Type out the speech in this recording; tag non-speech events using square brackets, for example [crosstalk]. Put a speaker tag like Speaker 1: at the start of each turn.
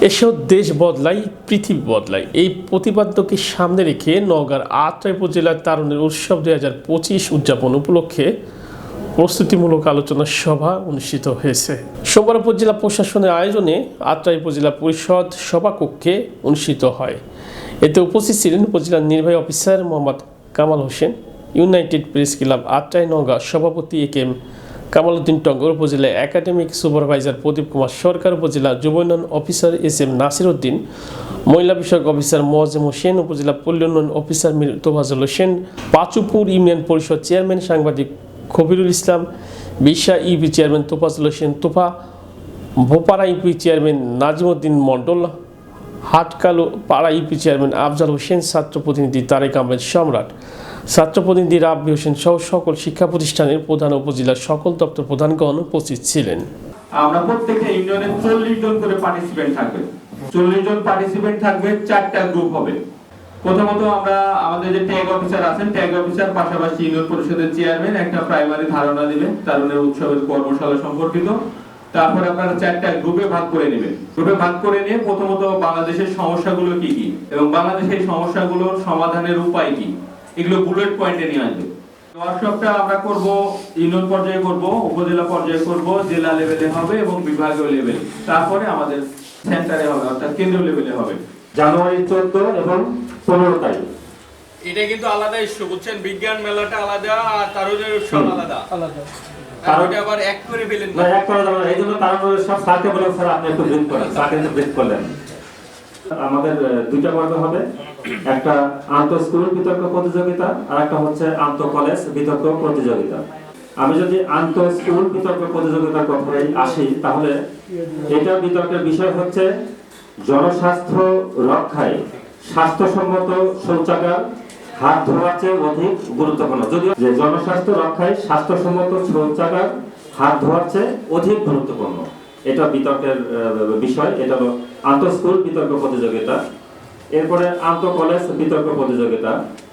Speaker 1: এসব দেশ বদলাই, পৃথিবী বদলাই। এই প্রতিপাদ্যকে সামনে রেখে নওগাঁর আত্রাই উপজেলার তারুণের উৎসব দুই হাজার পঁচিশ উদযাপন উপলক্ষে প্রস্তুতিমূলক আলোচনা সভা অনুষ্ঠিত হয়েছে। সোমবার উপজেলা প্রশাসনের আয়োজনে আত্রাই উপজেলা পরিষদ সভাকক্ষে অনুষ্ঠিত হয়। এতে উপস্থিত ছিলেন উপজেলার নির্বাহী officer Mohammad Kamal Hossain, United Press Club Atrai Naogaon সভাপতি এ কে এম কামালউদ্দিন টঙ্গর উপজেলা একাডেমিক সুপারভাইজার প্রদীপ কুমার সরকার উপজেলা যুব উন্নয়ন officer S M Nasir Uddin, মহিলা বিষয়ক অফিসার মোয়াজ্জেম হোসেন, উপজেলা পল্লী উন্নয়ন অফিসার মীর তোফাজুল হোসেন, পাচুপুর ইউনিয়ন পরিষদ চেয়ারম্যান সাংবাদিক Khabirul Islam বিশ্বা UP chairman Tofazul Hossain Tofa Bhopara UP chairman Nazimuddin Mondal, Hatkalu Para UP chairman Afzal Hossain, ছাত্র প্রতিনিধি তারেক আহমেদ সম্রাট। ছাত্র প্রতিনিধি রাব্বি হোসেন সহ সকল শিক্ষা প্রতিষ্ঠানের প্রধান উপজেলার সকল দপ্তর প্রধানগণ উপস্থিত ছিলেন।
Speaker 2: আমরা প্রত্যেকটা ইউনিয়নে চল্লিশ জন করে পার্টিসিপেন্ট থাকবে। চল্লিশ জন পার্টিসিপেন্ট থাকবে, চারটা গ্রুপ হবে। প্রথমত আমরা আমাদের যে ট্যাগ অফিসার আছেন ট্যাগ অফিসার পাশাপাশি ইউনিয়ন পরিষদের চেয়ারম্যান একটা প্রাইমারি ধারণা দিবেন তারুণের উৎসবের কর্মশালা সম্পর্কিত। তারপরে আপনারা চারটা গ্রুপে ভাগ করে নেবেন। গ্রুপে ভাগ করে নিয়ে প্রথমত বাংলাদেশের সমস্যাগুলো কি কি? এবং বাংলাদেশের সমস্যাগুলোর সমাধানের উপায় কি? এগুলো বুলেট পয়েন্টে নিয়ে আসবে। ওয়ার্কশপটা আমরা করব ইউনিয়ন পর্যায়ে করব উপজেলা পর্যায়ে করব জেলা লেভেলে হবে এবং বিভাগীয় লেভেল তারপরে আমাদের সেন্টারে হবে অর্থাৎ কেন্দ্রীয় লেভেলে হবে।
Speaker 3: জানুয়ারি চোদ্দ এবং পনেরো তারিখ।
Speaker 4: এটা কিন্তু আলাদা ইস্যু বুঝছেন? বিজ্ঞান মেলাটা আলাদা আর তারুণের উৎসব আলাদা। আলাদা। আবার এক করে ফেলেন
Speaker 3: না? এক করা যাবে না। এই জন্য তারা সব স্যারকে বলে স্যার আপনি একটু ব্রিফ করেন। [laughs] কিন্তু ব্রিফ করলেন। আমাদের দুইটা পর্ব হবে। একটা আন্ত স্কুল বিতর্ক প্রতিযোগিতা আর একটা হচ্ছে আন্ত কলেজ বিতর্ক প্রতিযোগিতা। আমি যদি আন্ত স্কুল বিতর্ক প্রতিযোগিতার কথায় আসি, তাহলে এটা বিতর্কের বিষয় হচ্ছে জনস্বাস্থ্য রক্ষায় স্বাস্থ্যসম্মত শৌচাগার হাত ধোয়ার চেয়ে অধিক গুরুত্বপূর্ণ। যদিও যে জনস্বাস্থ্য রক্ষায় স্বাস্থ্যসম্মত শৌচাগার হাত ধোয়ার চেয়ে অধিক গুরুত্বপূর্ণ। এটা বিতর্কের বিষয় এটা হলো আন্তঃস্কুল বিতর্ক প্রতিযোগিতা। এরপরে আন্তঃ কলেজ বিতর্ক প্রতিযোগিতা।